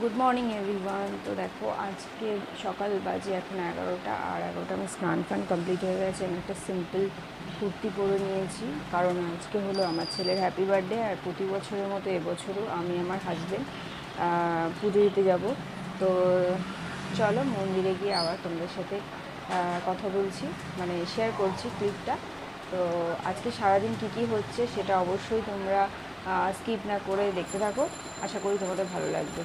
Good morning everyone তো দেখো, আজকে সকাল বাজে, এখন এগারোটা, আর এগারোটা আমি স্নান ফান কমপ্লিট হয়ে গেছে। আমি একটা সিম্পল কুর্তি পরে নিয়েছি, কারণ আজকে হলো আমার ছেলের হ্যাপি বার্থডে আর প্রতি বছরের মতো এবছরও আমি আমার হাজব্যান্ড পুজো দিতে যাব। তো চলো, মন্দিরে গিয়ে আবার তোমাদের সাথে কথা বলছি মানে শেয়ার করছি ক্লিপটা তো আজকে সারাদিন কী কী হচ্ছে সেটা অবশ্যই তোমরা স্কিপ না করে দেখতে থাকো। আশা করি তোমাদের ভালো লাগবে।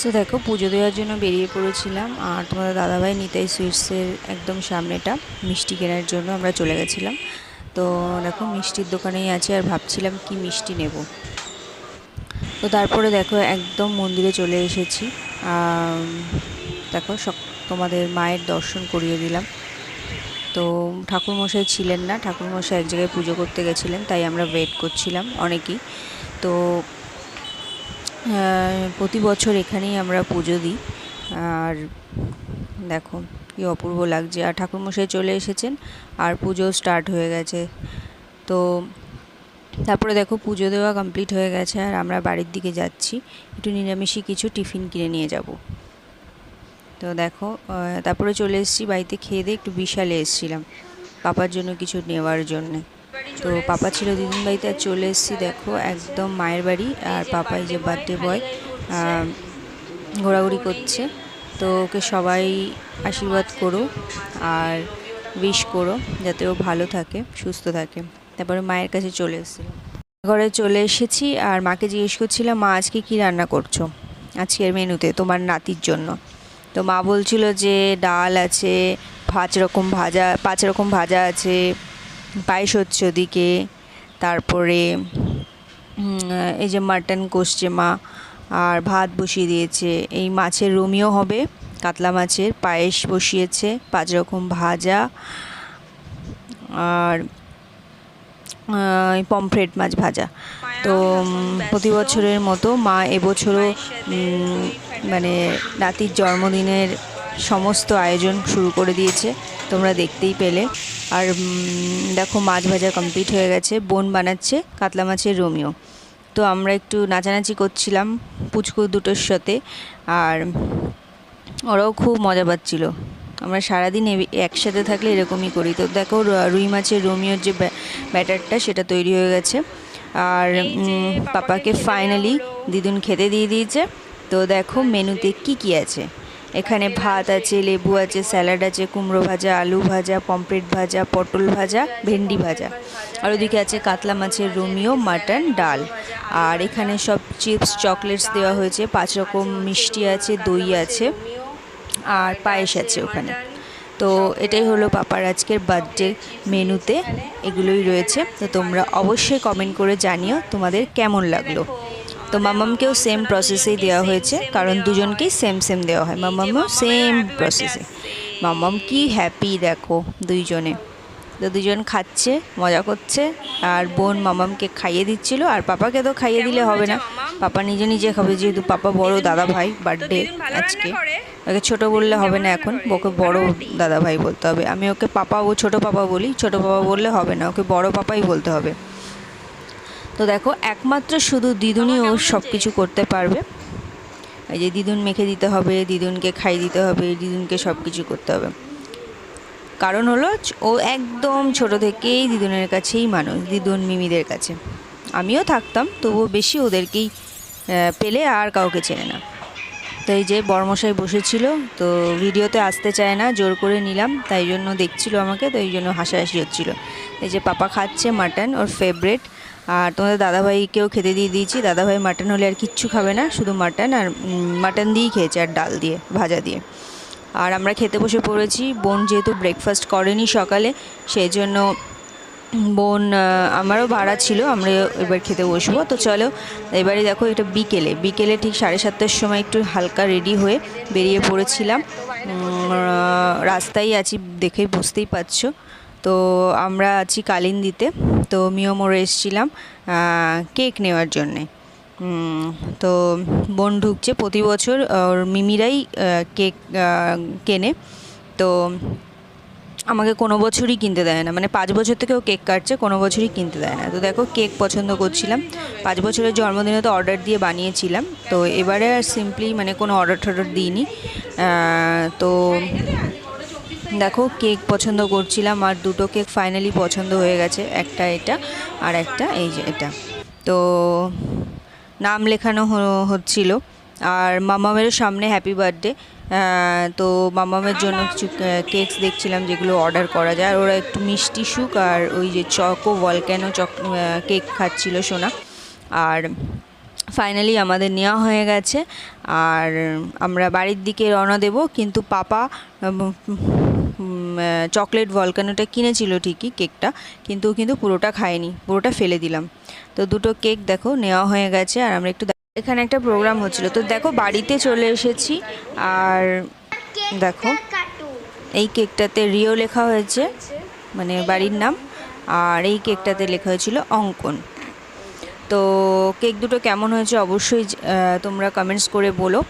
সো দেখো, পুজো দেওয়ার জন্য বেরিয়ে পড়েছিলাম আর তোমাদের দাদাভাই নিতাই সুইটসের একদম সামনেটা মিষ্টি কেনার জন্য আমরা চলে গেছিলাম। তো দেখো, মিষ্টির দোকানেই আছে আর ভাবছিলাম কি মিষ্টি নেব। তো তারপরে দেখো, একদম মন্দিরে চলে এসেছি। দেখো, সব তোমাদের মায়ের দর্শন করিয়ে দিলাম। তো ঠাকুরমশাই ছিলেন না, ঠাকুরমশাই এক জায়গায় পুজো করতে গেছিলেন, তাই আমরা ওয়েট করছিলাম অনেকেই। তো প্রতি বছর এখানেই আমরা পুজো দিই। আর দেখো কি অপূর্ব লাগছে। আর ঠাকুরমশাই চলে এসেছেন, আর পুজো স্টার্ট হয়ে গেছে। তো তারপরে দেখো পুজো দেওয়া কমপ্লিট হয়ে গেছে, আর আমরা বাড়ির দিকে যাচ্ছি। একটু নিরামিষই কিছু টিফিন কিনে নিয়ে যাব। তো দেখো তারপরে চলে এসেছি বাড়িতে, খেয়ে দিয়ে একটু বিশালে এসেছিলাম। পাপার জন্য কিছু নেওয়ার জন্যে। তো পাপা ছিল দিদিন বাড়িতে আর চলে এসেছি, দেখো, একদম মায়ের বাড়ি আর পাপাই যে বার্থডে বয় ঘোরাঘুরি করছে। তো ওকে সবাই আশীর্বাদ করো আর উইশ করো যাতে ও ভালো থাকে, সুস্থ থাকে। তারপরে মায়ের কাছে চলে এসেছিলাম ঘরে চলে এসেছি আর মাকে জিজ্ঞেস করছিলাম, মা, আজকে কী রান্না করছ? আজকের মেনুতে তোমার নাতির জন্য। তো মা বলছিল যে ডাল আছে, পাঁচ রকম ভাজা, পাঁচ রকম ভাজা আছে পায়েস হচ্ছে ওদিকে তারপরে এই যে মাটন কষছে মা আর ভাত বসিয়ে দিয়েছে। এই মাছের রুমিও হবে, কাতলা মাছের পায়েস বসিয়েছে, পাঁচ রকম ভাজা আর পমফ্রেট মাছ ভাজা। তো প্রতি বছরের মতো মা এবছরও মানে নাতির জন্মদিনের সমস্ত আয়োজন শুরু করে দিয়েছে। তোমরা দেখতেই পেলে। আর দেখো মাছ ভাজা কমপ্লিট হয়ে গেছে। বোন বানাচ্ছে কাতলা মাছের রোমিও। তো আমরা একটু নাচানাচি করছিলাম পুচকু দুটোর সাথে। আর ওরাও খুব মজা পাচ্ছিল। আমরা সারাদিন একসাথে থাকলে এরকমই করি। তো দেখো রুই মাছের রোমিওর যে ব্যা- ব্যাটারটা সেটা তৈরি হয়ে গেছে। আর পাপাকে ফাইনালি দিদুন খেতে দিয়ে দিয়েছে। তো দেখো মেনুতে কি কি আছে? এখানে ভাত আছে, লেবু আছে, স্যালাড আছে, কুমড়ো ভাজা, আলু ভাজা, পমফ্রেট ভাজা, পটল ভাজা, ভেন্ডি ভাজা। আর ওদিকে আছে কাতলা মাছের রোমিও, মাটন, ডাল। আর এখানে সব চিপস, চকলেটস দেওয়া হয়েছে। পাঁচ রকম মিষ্টি আছে, দই আছে, আর পায়েস আছে ওখানে। তো এটাই হলো পাপার আজকের বার্থডে মেনুতে। এগুলোই রয়েছে। তো তোমরা অবশ্যই কমেন্ট করে জানিও তোমাদের কেমন লাগল। তো মামামকেও সেম প্রসেসেই দেওয়া হয়েছে, কারণ দুজনকেই সেম সেম দেওয়া হয়। মামামও সেম প্রসেসে মামাম কি হ্যাপি দেখো, দুইজনে। তো দুজন খাচ্ছে, মজা করছে, আর বোন মামামকে খাইয়ে দিচ্ছিল, আর পাপাকে তো খাইয়ে দিলে হবে না। পাপা নিজে নিজে খাবে, যেহেতু পাপা বড় দাদা ভাই বার্থডে আজকে। ওকে ছোট বললে হবে না এখন, ওকে বড় দাদা ভাই বলতে হবে। আমি ওকে পাপা ও ছোট পাপা বলি, ছোট পাপা বললে হবে না, ওকে বড় পাপাই বলতে হবে। তো দেখো, একমাত্র শুধু দিদুনই ও সব কিছু করতে পারবে। এই যে দিদুন মেখে দিতে হবে, দিদুনকে খাইয়ে দিতে হবে, দিদুনকে সব কিছু করতে হবে। কারণ হলো ও একদম ছোট থেকেই দিদুনের কাছেই মানুষ, দিদুন মিমিদের কাছে। আমিও থাকতাম, তবুও বেশি ওদেরকেই পেলে আর কাউকে চেনে না। তো এই যে বর্মশাই বসেছিল, তো ভিডিওতে আসতে চায় না, জোর করে নিলাম, তাই জন্য দেখছিল আমাকে, তো এই জন্য হাসাহাসি হচ্ছিল। এই যে পাপা খাচ্ছে মাটন, ওর ফেভারেট আর তোমাদের দাদাভাইকেও খেতে দিয়ে দিয়েছি। দাদাভাই মাটন হলে আর কিচ্ছু খাবে না, শুধু মাটন আর মাটন দিয়েই খেয়েছে আর ডাল দিয়ে, ভাজা দিয়ে। আর আমরা খেতে বসে পড়েছি। বোন যেহেতু ব্রেকফাস্ট করেনি সকালে সেই জন্য বোন আমারও ভাড়া ছিল, আমরা এবার খেতে বসবো। তো চলো, এবারে দেখো এটা বিকেলে। বিকেলে ঠিক সাড়ে সাতটার সময় একটু হালকা রেডি হয়ে বেরিয়ে পড়েছিলাম। রাস্তায় আছি দেখেই বুঝতেই পারছ। তো আমরা আছি কালিন্দিতে। তো মিও মোড়ে এসেছিলাম কেক নেওয়ার জন্যে। তো বোন ঢুকছে প্রতি বছর, ওর মিমিরাই কেক কেনে। তো আমাকে কোনো বছরই কিনতে দেয় না। মানে পাঁচ বছর থেকেও কেক কাটছে, কোনো বছরই কিনতে দেয় না। তো দেখো, কেক পছন্দ করছিলাম। পাঁচ বছরের জন্মদিনে তো অর্ডার দিয়ে বানিয়েছিলাম। তো এবারে আর সিম্পলি মানে কোনো অর্ডার টর্ডার দিইনি তো দেখো, কেক পছন্দ করছিলাম আর দুটো কেক ফাইনালি পছন্দ হয়ে গেছে। একটা এটা আর একটা এই যে এটা। তো নাম লেখানো হচ্ছিল। আর মামামেরও সামনে হ্যাপি বার্থডে তো মামামের জন্য কিছু কেকস দেখছিলাম যেগুলো অর্ডার করা যায়। আর ওরা একটু মিষ্টি সুক আর ওই যে চকো ভলক্যানো চক কেক খাচ্ছিল সোনা। আর ফাইনালি আমাদের নেওয়া হয়ে গেছে। আর আমরা বাড়ির দিকে রওনা দেব, কিন্তু পাপা চকলেট ভলকানোটা কিনেছিল ঠিকই কেকটা, কিন্তু কিন্তু পুরোটা খায়নি, পুরোটা ফেলে দিলাম। তো দুটো কেক দেখো, নেওয়া হয়ে গেছে। আর আমরা একটু এখানে একটা প্রোগ্রাম হচ্ছিল। তো দেখো, বাড়িতে চলে এসেছি। আর দেখো, এই কেকটাতে রিও লেখা হয়েছে মানে বাড়ির নাম। আর এই কেকটাতে লেখা হয়েছিল অঙ্কন। তো কেক দুটো কেমন হয়েছে অবশ্যই তোমরা কমেন্টস করে বলো।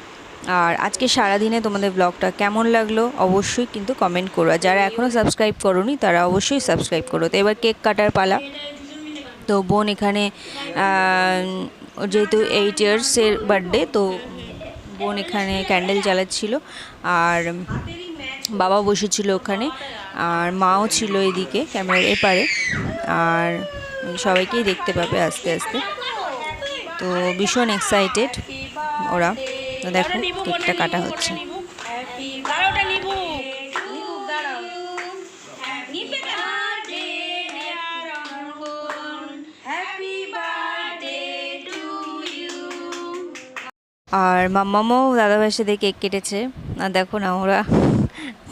আর আজকে সারাদিনে তোমাদের ব্লগটা কেমন লাগল অবশ্যই কিন্তু কমেন্ট করো। আর যারা এখনও সাবস্ক্রাইব করোনি, তারা অবশ্যই সাবস্ক্রাইব করো। তো এবার কেক কাটার পালা। তো বোন এখানে যেহেতু এইট ইয়ার্সের বার্থডে তো বোন এখানে ক্যান্ডেল জ্বালাচ্ছিল। আর বাবা বসেছিল ওখানে। আর মাও ছিল এদিকে ক্যামেরার এপারে। আর সবাইকেই দেখতে পাবে আস্তে আস্তে। তো ভীষণ এক্সাইটেড ওরা। তো দেখো, কেকটা কাটা হচ্ছে। আর মাম্মামও দাদাভাইয়ের সাথে কেক কেটেছে। আর দেখো না, ওরা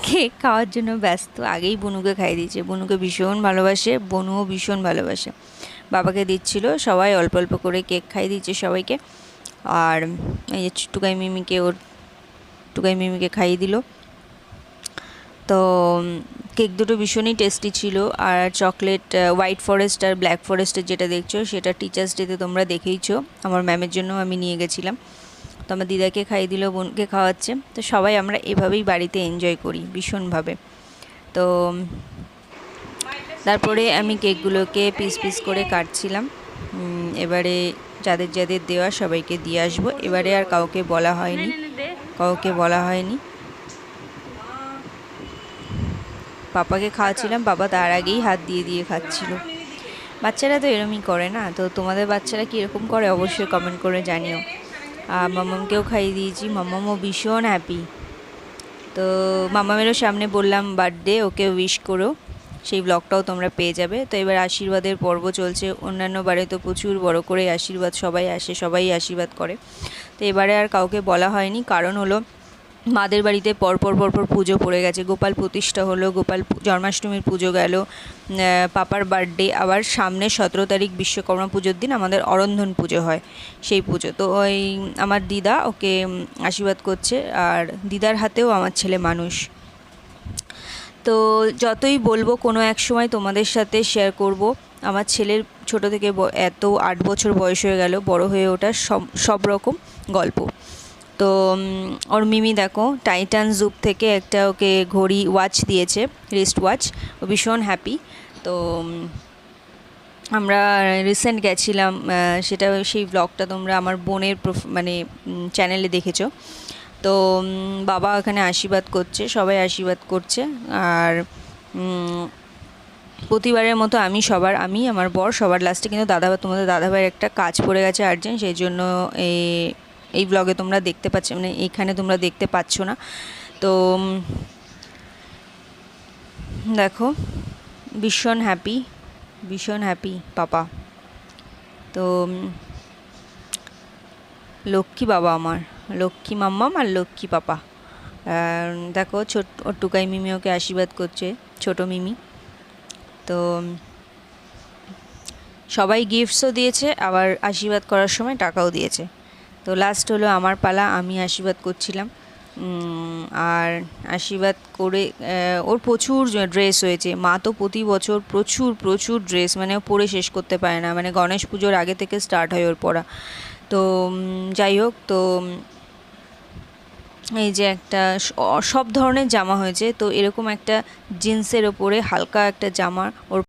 কেক খাওয়ার জন্য ব্যস্ত। আগেই বনুকে খাইয়ে দিয়েছে। বনুকে ভীষণ ভালোবাসে, বনুও ভীষণ ভালোবাসে। বাবাকে দিচ্ছিল, সবাই অল্প অল্প করে কেক খাইয়ে দিচ্ছে সবাইকে। আর এই যে টুকাই মিমিকে ওর, টুকাই মিমিকে খাইয়ে দিল। তো কেক দুটো ভীষণই টেস্টি ছিল। আর চকলেট হোয়াইট ফরেস্ট আর ব্ল্যাক ফরেস্টের যেটা দেখছ, সেটা টিচার্স ডেতে তোমরা দেখেইছো। আমার ম্যামের জন্য আমি নিয়ে গেছিলাম। তো আমার দিদাকে খাইয়ে দিল, বোনকে খাওয়াচ্ছে। তো সবাই আমরা এভাবেই বাড়িতে এনজয় করি ভীষণভাবে। তো তারপরে আমি কেকগুলোকে পিস পিস করে কাটছিলাম। এবারে যাদের যাদের দেওয়া সবাইকে দিয়ে আসব। এবারে আর কাউকে বলা হয়নি। কাউকে বলা হয়নি। পাপাকে খাওয়াচ্ছিলাম। বাবা তার আগেই হাত দিয়ে দিয়ে খাচ্ছিল। বাচ্চারা তো এরমই করে না। তো তোমাদের বাচ্চারা কীরকম করে? অবশ্যই কমেন্ট করে জানিও। মামামকেও খাইয়ে দিয়েছি মামামও ভীষণ হ্যাপি তো মামামেরও সামনে বললাম বার্থডে ওকে উইশ করো সেই ব্লগটাও তোমরা পেয়ে যাবে। তো এবার আশীর্বাদের পর্ব চলছে। অন্যান্য বারে তো প্রচুর বড় করে আশীর্বাদ, সবাই আসে, সবাই আশীর্বাদ করে। তো এবারে আর কাউকে বলা হয়নি। কারণ হলো মাদের বাড়িতে পরপর পরপর পুজো পড়ে গেছে। গোপাল প্রতিষ্ঠা হলো, গোপাল জন্মাষ্টমীর পুজো গেল পাপার বার্থডে, আবার সামনে সতেরো তারিখ বিশ্বকর্মা পুজোর দিন আমাদের অরন্ধন পুজো হয় সেই পুজো। তো ওই আমার দিদা ওকে আশীর্বাদ করছে, আর দিদার হাতেও আমার ছেলে মানুষ। তো যতই বলব, কোনো এক সময় তোমাদের সাথে শেয়ার করব। আমার ছেলের ছোট থেকে এত আট বছর বয়স হয়ে গেল, বড় হয়ে ওঠার সব সব রকম গল্প। তো ওর মিমি দেখো টাইটান জুপ থেকে একটা ওকে ঘড়ি ওয়াচ দিয়েছে রিস্ট ওয়াচ ও ভীষণ হ্যাপি তো আমরা রিসেন্ট গেছিলাম সেটা সেই ব্লগটা তোমরা আমার বোনের মানে চ্যানেলে দেখেছ। তো বাবা এখানে আশীর্বাদ করছে, সবাই আশীর্বাদ করছে, আর প্রতিবারের মতো আমি সবার, আমি, আমার বর সবার লাস্টে কিন্তু দাদা, তোমাদের দাদাভাইয়ের একটা কাজ পড়ে গেছে আর্জেন্ট সেই জন্য এই এই ব্লগে তোমরা দেখতে পাচ্ছ মানে এইখানে তোমরা দেখতে পাচ্ছ না। তো দেখো, ভীষণ হ্যাপি ভীষণ হ্যাপি পাপা। তো লক্ষ্মী বাবা আমার, লক্ষ্মী মাম্মাম আর লক্ষ্মী পাপা। দেখো, ছোট টুকাই মিমি ওকে আশীর্বাদ করছে, ছোট মিমি। তো সবাই গিফটসও দিয়েছে, আবার আশীর্বাদ করার সময় টাকাও দিয়েছে। তো লাস্ট হলো আমার পালা, আমি আশীর্বাদ করছিলাম। আর আশীর্বাদ করে ওর প্রচুর ড্রেস হয়েছে। মা তো প্রতি বছর প্রচুর প্রচুর ড্রেস মানে পরে শেষ করতে পারে না। মানে গণেশ পুজোর আগে থেকে স্টার্ট হয় ওর পড়া। তো যাই হোক, তো এই যে একটা সব ধরনের জামা হয়েছে। তো এরকম একটা জিন্সের ওপরে হালকা একটা জামা ওর